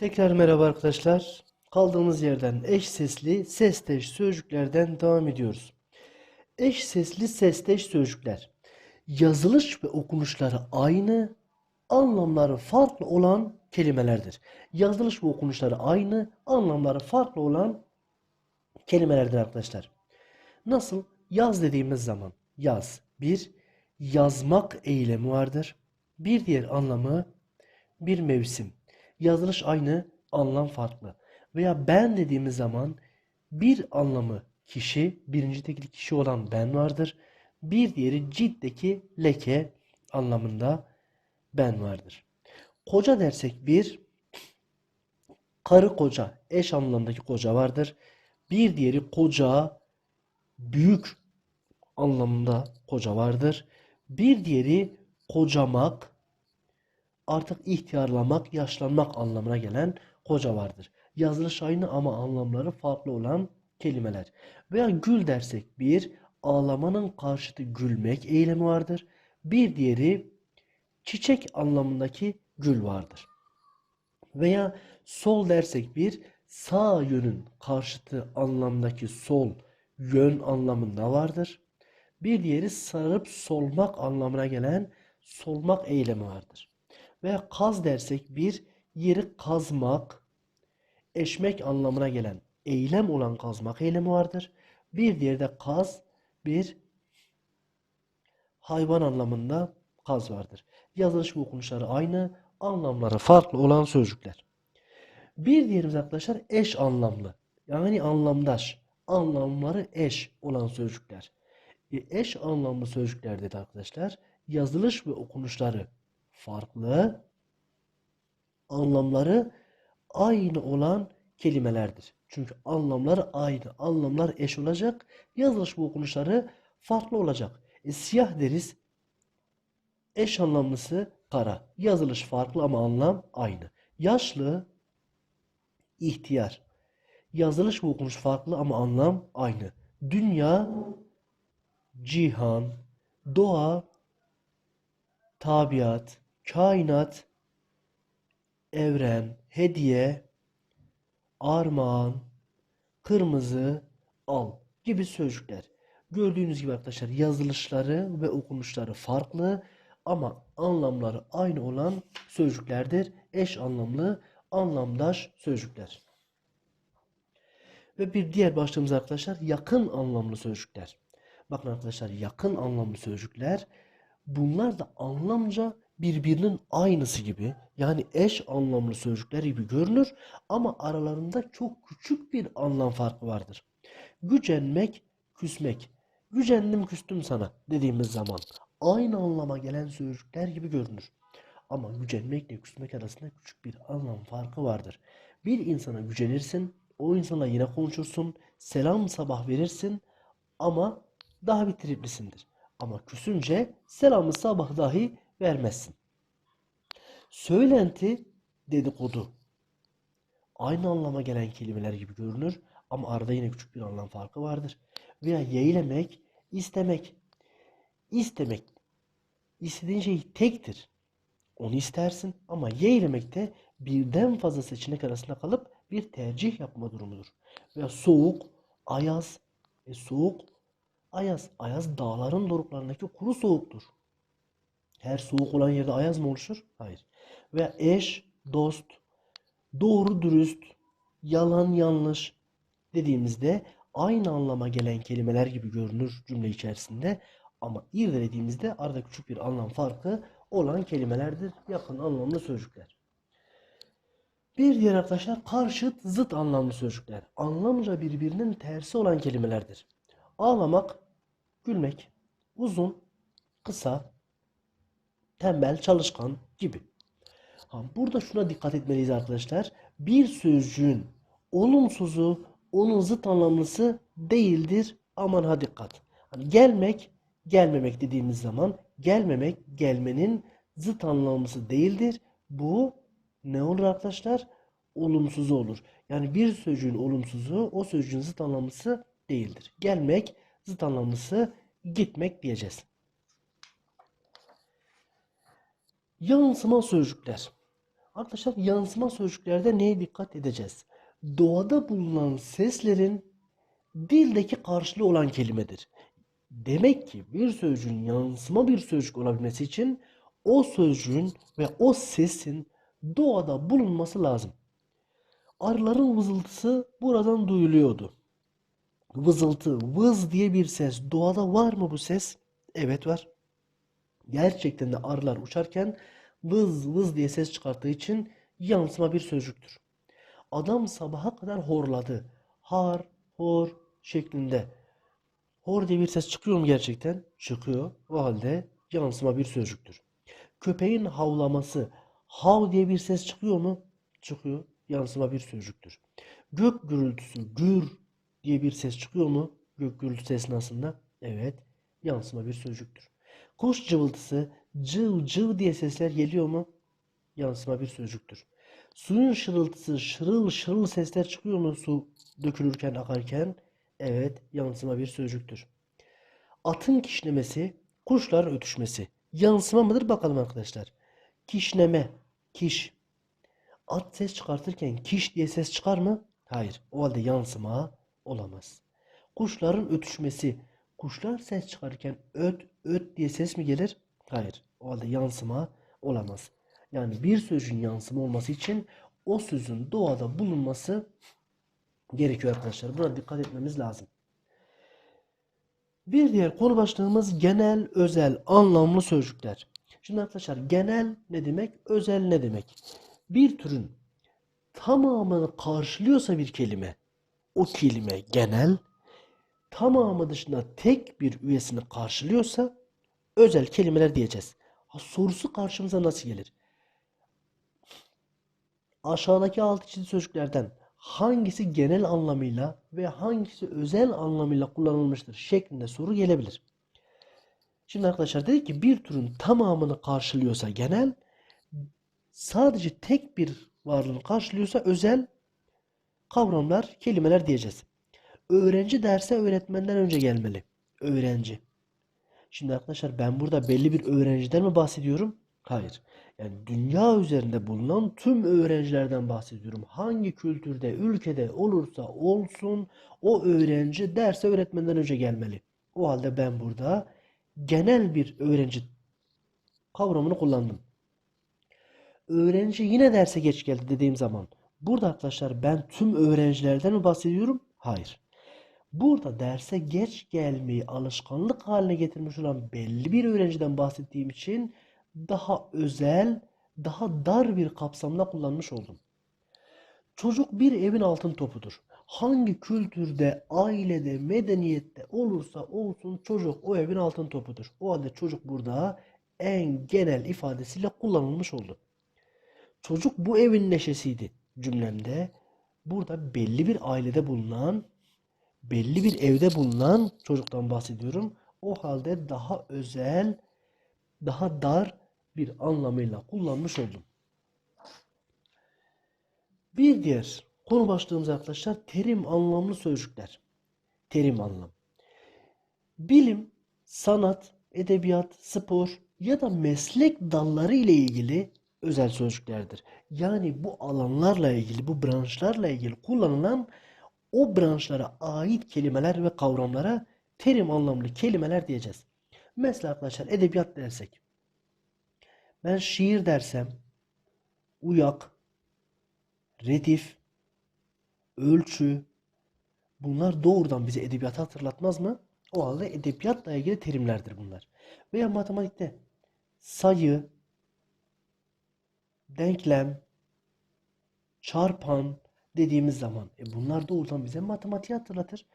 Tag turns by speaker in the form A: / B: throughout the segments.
A: Tekrar merhaba arkadaşlar. Kaldığımız yerden eş sesli sesteş sözcüklerden devam ediyoruz. Eş sesli sesteş sözcükler. Yazılış ve okunuşları aynı, anlamları farklı olan kelimelerdir. Yazılış ve okunuşları aynı, anlamları farklı olan kelimelerdir arkadaşlar. Nasıl? Yaz dediğimiz zaman yaz bir yazmak eylemi vardır. Bir diğer anlamı bir mevsim. Yazılış aynı, anlam farklı. Veya ben dediğimiz zaman bir anlamı kişi, birinci tekil kişi olan ben vardır. Bir diğeri ciltteki leke anlamında ben vardır. Koca dersek bir, karı koca, eş anlamındaki koca vardır. Bir diğeri koca, büyük anlamında koca vardır. Bir diğeri kocamak, artık ihtiyarlamak, yaşlanmak anlamına gelen koca vardır. Yazılış aynı ama anlamları farklı olan kelimeler. Veya gül dersek bir, ağlamanın karşıtı gülmek eylemi vardır. Bir diğeri çiçek anlamındaki gül vardır. Veya sol dersek bir, sağ yönün karşıtı anlamdaki sol yön anlamında vardır. Bir diğeri sarıp solmak anlamına gelen solmak eylemi vardır. Veya kaz dersek bir yeri kazmak, eşmek anlamına gelen eylem olan kazmak eylemi vardır. Bir diğeri de kaz bir hayvan anlamında kaz vardır. Yazılış ve okunuşları aynı, anlamları farklı olan sözcükler. Bir diğerimiz arkadaşlar eş anlamlı. Yani anlamdaş. Anlamları eş olan sözcükler. E, eş anlamlı sözcükler dedi arkadaşlar. Yazılış ve okunuşları farklı, anlamları aynı olan kelimelerdir. Çünkü anlamları aynı, anlamlar eş olacak, yazılış ve okunuşları farklı olacak. E, siyah deriz, eş anlamlısı kara. Yazılış farklı ama anlam aynı. Yaşlı, ihtiyar. Yazılış ve okunuş farklı ama anlam aynı. Dünya, cihan, doğa, tabiat, kainat, evren, hediye, armağan, kırmızı, al gibi sözcükler. Gördüğünüz gibi arkadaşlar yazılışları ve okunuşları farklı ama anlamları aynı olan sözcüklerdir. Eş anlamlı, anlamdaş sözcükler. Ve bir diğer başlığımız arkadaşlar yakın anlamlı sözcükler. Bakın arkadaşlar yakın anlamlı sözcükler bunlar da anlamca birbirinin aynısı gibi yani eş anlamlı sözcükler gibi görünür ama aralarında çok küçük bir anlam farkı vardır. Gücenmek, küsmek. Gücendim küstüm sana dediğimiz zaman aynı anlama gelen sözcükler gibi görünür. Ama gücenmekle küsmek arasında küçük bir anlam farkı vardır. Bir insana gücenirsin, o insana yine konuşursun, selam sabah verirsin ama daha bir triplisindir. Ama küsünce selamı sabah dahi vermezsin. Söylenti dedikodu. Aynı anlama gelen kelimeler gibi görünür ama arada yine küçük bir anlam farkı vardır. Veya yeğlemek, istemek. İstemek, istediğin şey tektir. Onu istersin ama yeğlemekte birden fazla seçenek arasında kalıp bir tercih yapma durumudur. Veya soğuk, ayaz, e soğuk, ayaz. Ayaz dağların doruklarındaki kuru soğuktur. Her soğuk olan yerde ayaz mı oluşur? Hayır. Ve eş, dost, doğru dürüst, yalan yanlış dediğimizde aynı anlama gelen kelimeler gibi görünür cümle içerisinde ama irdelediğimizde arada küçük bir anlam farkı olan kelimelerdir. Yakın anlamlı sözcükler. Bir diğer arkadaşlar karşıt zıt anlamlı sözcükler. Anlamca birbirinin tersi olan kelimelerdir. Ağlamak, gülmek, uzun, kısa, tembel, çalışkan gibi. Burada şuna dikkat etmeliyiz arkadaşlar. Bir sözcüğün olumsuzu onun zıt anlamlısı değildir. Aman ha dikkat. Hani gelmek, gelmemek dediğimiz zaman gelmemek, gelmenin zıt anlamlısı değildir. Bu ne olur arkadaşlar? Olumsuzu olur. Yani bir sözcüğün olumsuzu o sözcüğün zıt anlamlısı değildir. Gelmek zıt anlamlısı gitmek diyeceğiz. Yansıma sözcükler. Arkadaşlar yansıma sözcüklerde neye dikkat edeceğiz? Doğada bulunan seslerin dildeki karşılığı olan kelimedir. Demek ki bir sözcüğün yansıma bir sözcük olabilmesi için o sözcüğün ve o sesin doğada bulunması lazım. Arıların vızıltısı buradan duyuluyordu. Vızıltı, vız diye bir ses. Doğada var mı bu ses? Evet var. Gerçekten de arılar uçarken vız vız diye ses çıkarttığı için yansıma bir sözcüktür. Adam sabaha kadar horladı. Har, hor şeklinde. Hor diye bir ses çıkıyor mu gerçekten? Çıkıyor. O halde yansıma bir sözcüktür. Köpeğin havlaması. Hav diye bir ses çıkıyor mu? Çıkıyor. Yansıma bir sözcüktür. Gök gürültüsü. Gür diye bir ses çıkıyor mu? Gök gürültüsü esnasında. Evet. Yansıma bir sözcüktür. Kuş cıvıltısı. Cıv cıv diye sesler geliyor mu? Yansıma bir sözcüktür. Suyun şırıltısı. Şırıl şırıl sesler çıkıyor mu su dökülürken akarken? Evet. Yansıma bir sözcüktür. Atın kişnemesi, kuşların ötüşmesi. Yansıma mıdır bakalım arkadaşlar. Kişneme, kiş. At ses çıkartırken kiş diye ses çıkar mı? Hayır. O halde yansıma olamaz. Kuşların ötüşmesi. Kuşlar ses çıkarırken öt, öt diye ses mi gelir? Hayır. O halde yansıma olamaz. Yani bir sözcüğün yansıma olması için o sözün doğada bulunması gerekiyor arkadaşlar. Buna dikkat etmemiz lazım. Bir diğer konu başlığımız genel, özel, anlamlı sözcükler. Şimdi arkadaşlar genel ne demek, özel ne demek? Bir türün tamamını karşılıyorsa bir kelime, o kelime genel, tamamı dışında tek bir üyesini karşılıyorsa özel kelimeler diyeceğiz. Ha, sorusu karşımıza nasıl gelir? Aşağıdaki altı çizili sözcüklerden hangisi genel anlamıyla ve hangisi özel anlamıyla kullanılmıştır şeklinde soru gelebilir. Şimdi arkadaşlar dedik ki bir türün tamamını karşılıyorsa genel, sadece tek bir varlığını karşılıyorsa özel kavramlar, kelimeler diyeceğiz. Öğrenci derse öğretmenden önce gelmeli. Öğrenci. Şimdi arkadaşlar ben burada belli bir öğrenciden mi bahsediyorum? Hayır. Yani dünya üzerinde bulunan tüm öğrencilerden bahsediyorum. Hangi kültürde, ülkede olursa olsun o öğrenci derse öğretmenden önce gelmeli. O halde ben burada genel bir öğrenci kavramını kullandım. Öğrenci yine derse geç geldi dediğim zaman burada arkadaşlar ben tüm öğrencilerden mi bahsediyorum? Hayır. Burada derse geç gelmeyi alışkanlık haline getirmiş olan belli bir öğrenciden bahsettiğim için daha özel, daha dar bir kapsamda kullanmış oldum. Çocuk bir evin altın topudur. Hangi kültürde, ailede, medeniyette olursa olsun çocuk o evin altın topudur. O halde çocuk burada en genel ifadesiyle kullanılmış oldu. Çocuk bu evin neşesiydi cümlemde. Burada belli bir ailede bulunan, belli bir evde bulunan çocuktan bahsediyorum. O halde daha özel, daha dar bir anlamıyla kullanmış oldum. Bir diğer konu başlığımız arkadaşlar terim anlamlı sözcükler. Terim anlam. Bilim, sanat, edebiyat, spor ya da meslek dalları ile ilgili özel sözcüklerdir. Yani bu alanlarla ilgili, bu branşlarla ilgili kullanılan o branşlara ait kelimeler ve kavramlara terim anlamlı kelimeler diyeceğiz. Mesela arkadaşlar edebiyat dersek. Ben şiir dersem uyak, redif, ölçü bunlar doğrudan bize edebiyatı hatırlatmaz mı? O halde edebiyatla ilgili terimlerdir bunlar. Veya matematikte sayı, denklem, çarpan dediğimiz zaman e bunlar doğrudan bize matematiği hatırlatır.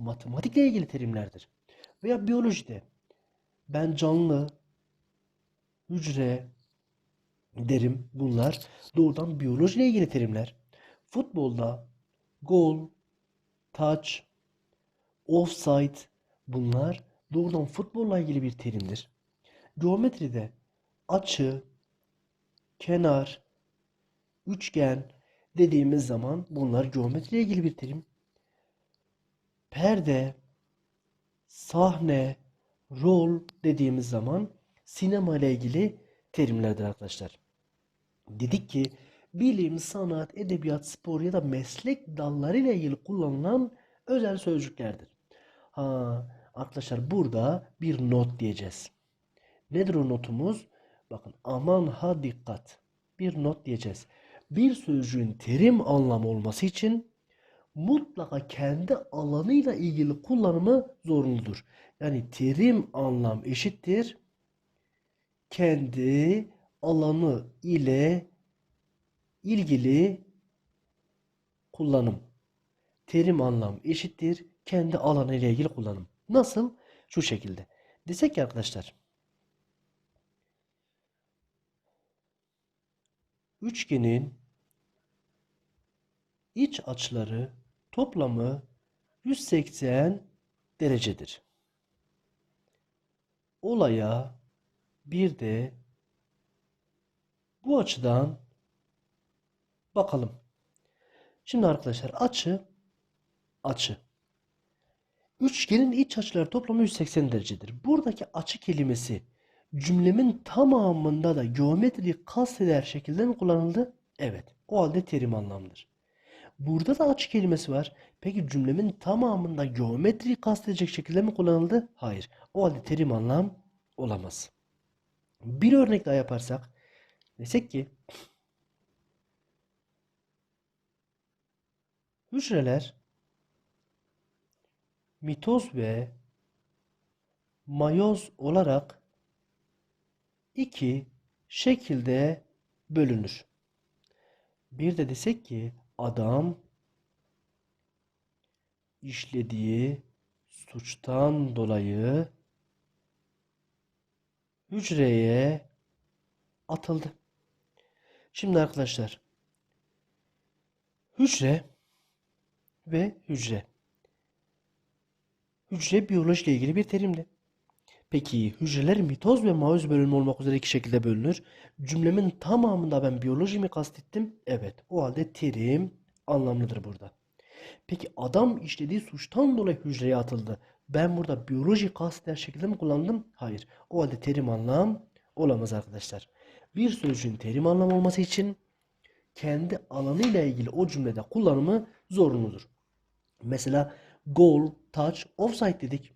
A: Matematikle ilgili terimlerdir. Veya biyolojide ben canlı, hücre derim bunlar doğrudan biyolojiyle ilgili terimler. Futbolda gol, touch, offside bunlar doğrudan futbolla ilgili bir terimdir. Geometride açı, kenar, üçgen dediğimiz zaman bunlar geometriyle ilgili bir terim. Perde, sahne, rol dediğimiz zaman sinema ile ilgili terimlerdir arkadaşlar. Dedik ki bilim, sanat, edebiyat, spor ya da meslek dallarıyla ilgili kullanılan özel sözcüklerdir. Ha, arkadaşlar burada bir not diyeceğiz. Nedir o notumuz? Bakın aman ha dikkat. Bir not diyeceğiz. Bir sözcüğün terim anlamı olması için mutlaka kendi alanıyla ilgili kullanımı zorunludur. Yani terim anlam eşittir kendi alanı ile ilgili kullanım. Terim anlam eşittir kendi alanı ile ilgili kullanım. Nasıl? Şu şekilde. Desek ki arkadaşlar üçgenin iç açıları toplamı 180 derecedir. Olaya bir de bu açıdan bakalım. Şimdi arkadaşlar açı açı. Üçgenin iç açıları toplamı 180 derecedir. Buradaki açı kelimesi cümlemin tamamında da geometri kasteder şekilde mi kullanıldı? Evet. O halde terim anlamdır. Burada da açı kelimesi var. Peki cümlemin tamamında geometri kastedecek şekilde mi kullanıldı? Hayır. O halde terim anlam olamaz. Bir örnek daha yaparsak desek ki hücreler mitoz ve mayoz olarak iki şekilde bölünür. Bir de desek ki adam işlediği suçtan dolayı hücreye atıldı. Şimdi arkadaşlar hücre ve hücre. Hücre biyolojiyle ilgili bir terimdi. Peki hücreler mitoz ve mayoz bölünme olmak üzere iki şekilde bölünür. Cümlemin tamamında ben biyoloji mi kastettim? Evet. O halde terim anlamlıdır burada. Peki adam işlediği suçtan dolayı hücreye atıldı. Ben burada biyoloji kasteder şekilde mi kullandım? Hayır. O halde terim anlam olamaz arkadaşlar. Bir sözcüğün terim anlam olması için kendi alanıyla ilgili o cümlede kullanımı zorunludur. Mesela gol, touch, offside dedik.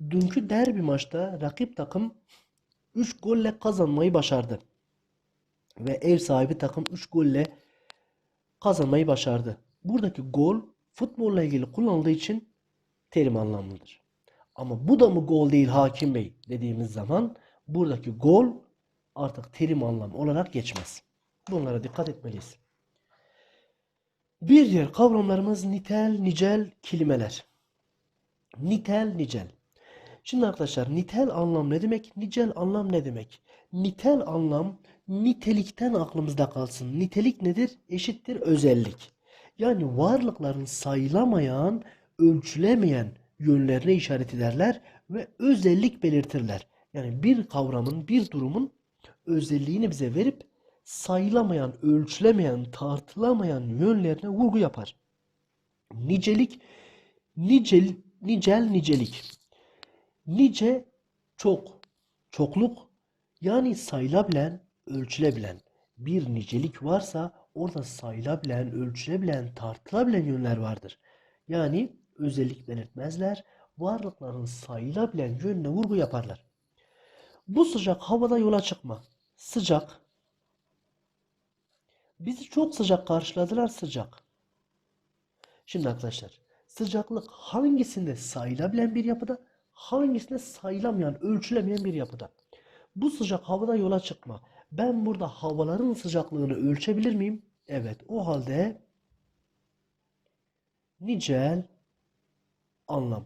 A: Dünkü derbi maçta rakip takım 3 golle kazanmayı başardı. Ve ev sahibi takım 3 golle kazanmayı başardı. Buradaki gol futbolla ilgili kullanıldığı için terim anlamlıdır. Ama bu da mı gol değil Hakim Bey dediğimiz zaman buradaki gol artık terim anlam olarak geçmez. Bunlara dikkat etmeliyiz. Bir diğer kavramlarımız nitel, nicel kelimeler. Nitel, nicel. Şimdi arkadaşlar nitel anlam ne demek? Nicel anlam ne demek? Nitel anlam nitelikten aklımızda kalsın. Nitelik nedir? Eşittir özellik. Yani varlıkların sayılamayan, ölçülemeyen yönlerine işaret ederler ve özellik belirtirler. Yani bir kavramın, bir durumun özelliğini bize verip sayılamayan, ölçülemeyen, tartılamayan yönlerine vurgu yapar. Nicelik, nicel, nicel nicelik. Nice çok, çokluk yani sayılabilen, ölçülebilen bir nicelik varsa orada sayılabilen, ölçülebilen, tartılabilen yönler vardır. Yani özellik belirtmezler, varlıkların sayılabilen yönüne vurgu yaparlar. Bu sıcak havada yola çıkma. Sıcak. Bizi çok sıcak karşıladılar sıcak. Şimdi arkadaşlar sıcaklık hangisinde sayılabilen bir yapıda hangisinde sayılamayan, ölçülemeyen bir yapıda. Bu sıcak havada yola çıkma. Ben burada havaların sıcaklığını ölçebilir miyim? Evet. O halde nicel anlam.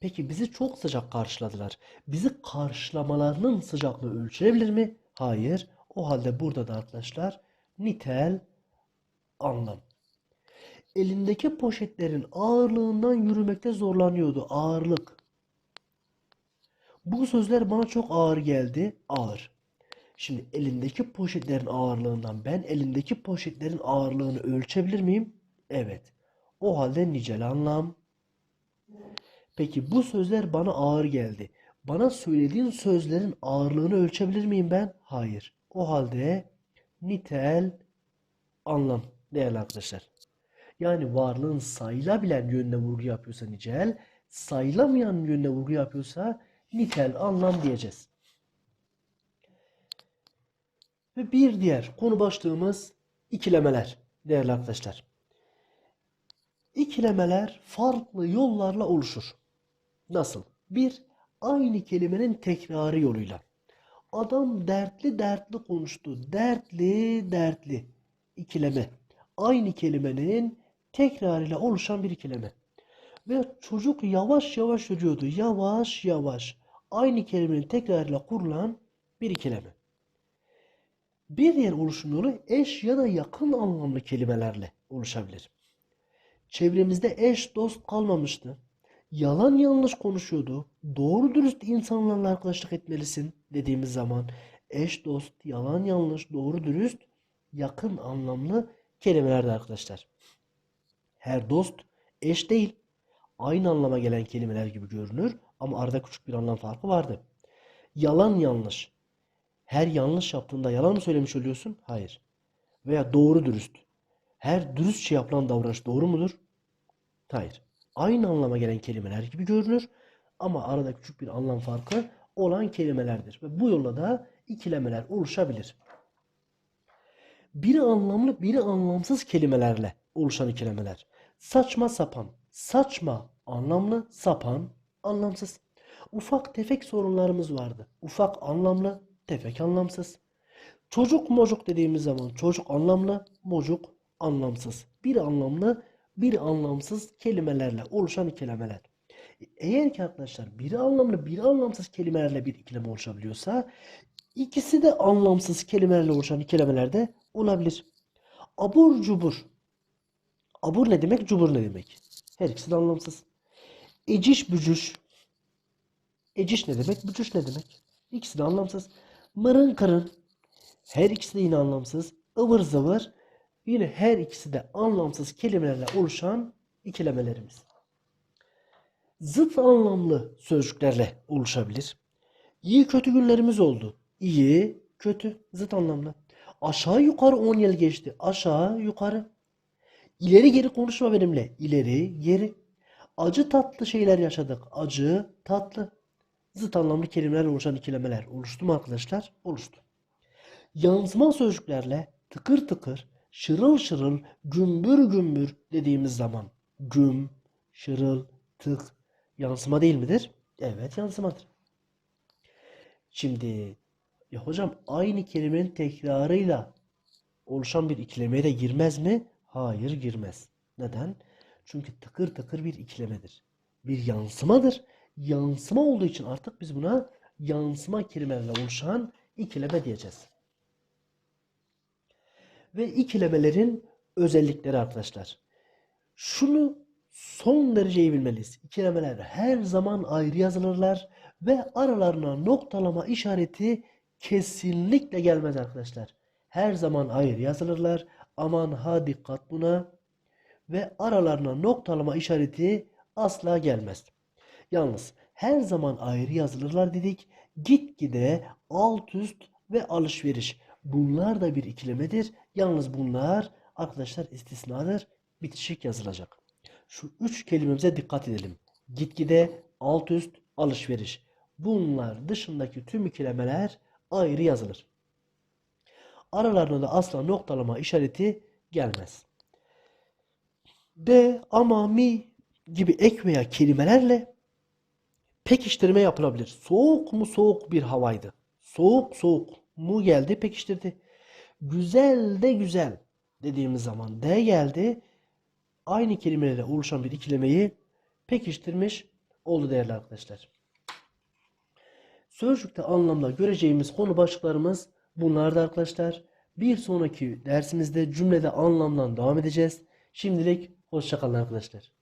A: Peki bizi çok sıcak karşıladılar. Bizi karşılamalarının sıcaklığı ölçülebilir mi? Hayır. O halde burada da arkadaşlar nitel anlam. Elindeki poşetlerin ağırlığından yürümekte zorlanıyordu. Ağırlık. Bu sözler bana çok ağır geldi. Ağır. Şimdi elindeki poşetlerin ağırlığından ben elindeki poşetlerin ağırlığını ölçebilir miyim? Evet. O halde nicel anlam. Peki bu sözler bana ağır geldi. Bana söylediğin sözlerin ağırlığını ölçebilir miyim ben? Hayır. O halde nitel anlam değerli arkadaşlar. Yani varlığın sayılabilen yönüne vurgu yapıyorsa nicel, sayılamayan yönüne vurgu yapıyorsa nitel anlam diyeceğiz. Ve bir diğer konu başlığımız ikilemeler değerli arkadaşlar. İkilemeler farklı yollarla oluşur. Nasıl? Bir, aynı kelimenin tekrarı yoluyla. Adam dertli dertli konuştu. Dertli dertli. İkileme. Aynı kelimenin tekrarıyla oluşan bir ikileme. Ve çocuk yavaş yavaş yürüyordu. Yavaş yavaş. Aynı kelimenin tekrarıyla kurulan bir ikileme. Bir diğer oluşum yolu eş ya da yakın anlamlı kelimelerle oluşabilir. Çevremizde eş dost kalmamıştı. Yalan yanlış konuşuyordu. Doğru dürüst insanlarla arkadaşlık etmelisin dediğimiz zaman eş dost, yalan yanlış, doğru dürüst, yakın anlamlı kelimelerdi arkadaşlar. Her dost eş değil. Aynı anlama gelen kelimeler gibi görünür ama arada küçük bir anlam farkı vardı. Yalan yanlış. Her yanlış yaptığında yalan mı söylemiş oluyorsun? Hayır. Veya doğru dürüst. Her dürüstçe yapılan davranış doğru mudur? Hayır. Aynı anlama gelen kelimeler gibi görünür ama arada küçük bir anlam farkı olan kelimelerdir. Ve bu yolla da ikilemeler oluşabilir. Biri anlamlı, biri anlamsız kelimelerle oluşan ikilemeler. Saçma sapan. Saçma anlamlı, sapan anlamsız. Ufak tefek sorunlarımız vardı. Ufak anlamlı, tefek anlamsız. Çocuk mocuk dediğimiz zaman çocuk anlamlı, mocuk anlamsız. Bir anlamlı, bir anlamsız kelimelerle oluşan ikilemeler. Eğer ki arkadaşlar biri anlamlı, biri anlamsız kelimelerle bir ikileme oluşabiliyorsa ikisi de anlamsız kelimelerle oluşan ikilemeler de olabilir. Abur cubur. Abur ne demek? Cubur ne demek? Her ikisi de anlamsız. Eciş bücüş. Eciş ne demek? Bücüş ne demek? İkisi de anlamsız. Mırın kırın. Her ikisi de yine anlamsız. ıvır zıvır. Yine her ikisi de anlamsız kelimelerle oluşan ikilemelerimiz. Zıt anlamlı sözcüklerle oluşabilir. İyi kötü günlerimiz oldu. İyi, kötü, zıt anlamlı. Aşağı yukarı 10 yıl geçti. Aşağı yukarı. İleri geri konuşma benimle. İleri geri. Acı tatlı şeyler yaşadık. Acı tatlı. Zıt anlamlı kelimeler oluşan ikilemeler oluştu mu arkadaşlar? Oluştu. Yansıma sözcüklerle tıkır tıkır, şırıl şırıl, gümbür gümbür dediğimiz zaman güm, şırıl, tık yansıma değil midir? Evet yansımadır. Şimdi ya hocam aynı kelimenin tekrarıyla oluşan bir ikilemeye de girmez mi? Hayır girmez. Neden? Çünkü tıkır tıkır bir ikilemedir. Bir yansımadır. Yansıma olduğu için artık biz buna yansıma kelimelerle oluşan ikileme diyeceğiz. Ve ikilemelerin özellikleri arkadaşlar. Şunu son derece iyi bilmeliyiz. İkilemeler her zaman ayrı yazılırlar ve aralarına noktalama işareti kesinlikle gelmez arkadaşlar. Her zaman ayrı yazılırlar. Aman ha dikkat buna. Ve aralarına noktalama işareti asla gelmez. Yalnız her zaman ayrı yazılırlar dedik. Gitgide alt üst ve alışveriş. Bunlar da bir ikilemedir. Yalnız bunlar arkadaşlar istisnadır. Bitişik yazılacak. Şu üç kelimemize dikkat edelim. Gitgide, alt üst, alışveriş. Bunlar dışındaki tüm ikilemeler ayrı yazılır. Aralarına da asla noktalama işareti gelmez. De, ama, mi gibi ek veya kelimelerle pekiştirme yapılabilir. Soğuk mu soğuk bir havaydı. Soğuk soğuk mu geldi pekiştirdi. Güzel de güzel dediğimiz zaman de geldi. Aynı kelimelerle oluşan bir ikilemeyi pekiştirmiş oldu değerli arkadaşlar. Sözcükte anlamda göreceğimiz konu başlıklarımız bunlardı arkadaşlar. Bir sonraki dersimizde cümlede anlamdan devam edeceğiz. Şimdilik hoşçakalın arkadaşlar.